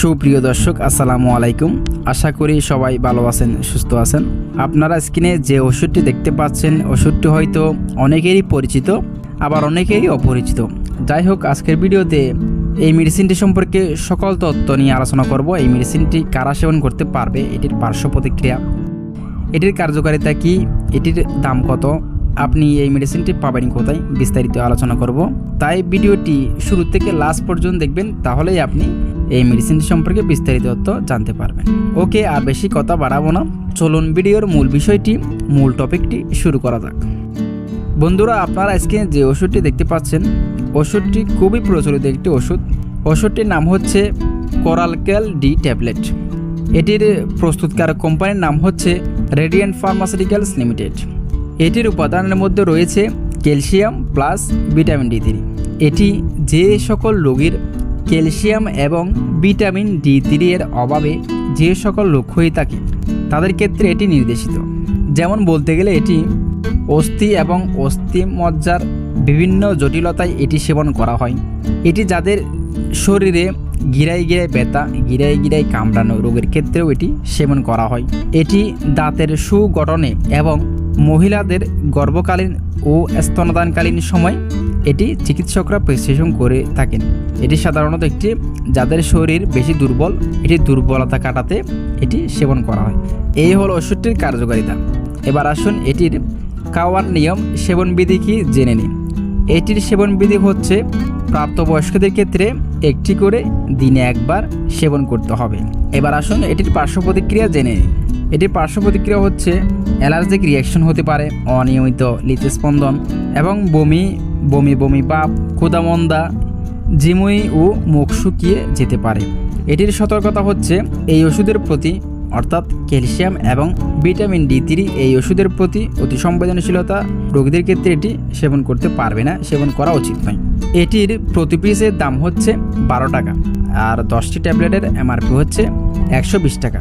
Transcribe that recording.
সুপ্রিয় দর্শক, আসসালামু আলাইকুম। আশা করি সবাই ভালো আছেন, সুস্থ আছেন। আপনারা স্ক্রিনে যে ওষুধটি দেখতে পাচ্ছেন, ওষুধটি হয়তো অনেকেরই পরিচিত, আবার অনেকেরই অপরিচিত। যাই হোক, আজকের ভিডিওতে এই মেডিসিনটি সম্পর্কে সকল তথ্য নিয়ে আলোচনা করব। এই মেডিসিনটি কারা সেবন করতে পারবে, এটির পার্শ্ব প্রতিক্রিয়া, এটির কার্যকারিতা কি, এটির দাম কত, আপনি এই মেডিসিনটি পাবেন কোথায়, বিস্তারিত আলোচনা করব। তাই ভিডিওটি শুরু থেকে লাস্ট পর্যন্ত দেখবেন, তাহলেই আপনি এই মেডিসিনটি সম্পর্কে বিস্তারিত তথ্য জানতে পারবেন। ওকে, আর বেশি কথা বাড়াবো না। চলুন ভিডিওর মূল বিষয়টি, মূল টপিকটি শুরু করা যাক। বন্ধুরা, আপনারা স্ক্রিনে যে ওষুধটি দেখতে পাচ্ছেন, ওষুধটি খুবই প্রচলিত একটি ওষুধ। ওষুধটির নাম হচ্ছে কোরালকেল ডি ট্যাবলেট এটির প্রস্তুতকারক কোম্পানির নাম হচ্ছে রেডিয়েন্ট ফার্মাসিউটিক্যালস লিমিটেড এটির উপাদানের মধ্যে রয়েছে calcium plus vitamin D three. এটি যে সকল রোগীর ক্যালসিয়াম এবং ভিটামিন ডি থ্রি এর অভাবে যে সকল রোগ হয়ে থাকে, তাদের ক্ষেত্রে এটি নির্দেশিত। যেমন বলতে গেলে এটি অস্থি এবং অস্থি মজ্জার বিভিন্ন জটিলতায় এটি সেবন করা হয়। এটি যাদের শরীরে গিরাই গিরাই ব্যথা, গিরাই গিরাই কামড়ানো রোগের ক্ষেত্রেও এটি সেবন করা হয়। এটি দাঁতের সুগঠনে এবং মহিলাদের গর্ভকালীন ও স্তনদানকালীন সময় এটি চিকিৎসকরা প্রেসক্রিপশন করে থাকেন। এটি সাধারণত একটি, যাদের শরীর বেশি দুর্বল, এটি দুর্বলতা কাটাতে এটি সেবন করা হয়। এই হল ওষুধটির কার্যকারিতা। এবার আসুন এটির খাওয়ার নিয়ম সেবনবিধি কি জেনে নিন এটির সেবনবিধি হচ্ছে, প্রাপ্তবয়স্কদের ক্ষেত্রে একটি করে দিনে একবার সেবন করতে হবে। এবার আসুন এটির পার্শ্ব প্রতিক্রিয়া জেনে নিন এটির পার্শ্ব প্রতিক্রিয়া হচ্ছে, অ্যালার্জিক রিয়াকশন হতে পারে, অনিয়মিত হৃদস্পন্দন এবং বমি বমি বমি ভাব ক্ষুদামন্দা ঝিমুই ও মুখ শুকিয়ে যেতে পারে। এটির সতর্কতা হচ্ছে, এই ওষুধের প্রতি, অর্থাৎ ক্যালসিয়াম এবং ভিটামিন ডি থ্রি এই ওষুধের প্রতি অতি সংবেদনশীলতা রোগীদের ক্ষেত্রে এটি সেবন করতে পারবে না, সেবন করা উচিত নয়। এটির প্রতি পিসের দাম হচ্ছে বারো টাকা, আর দশটি ট্যাবলেটের এমআরপি হচ্ছে একশো বিশ টাকা।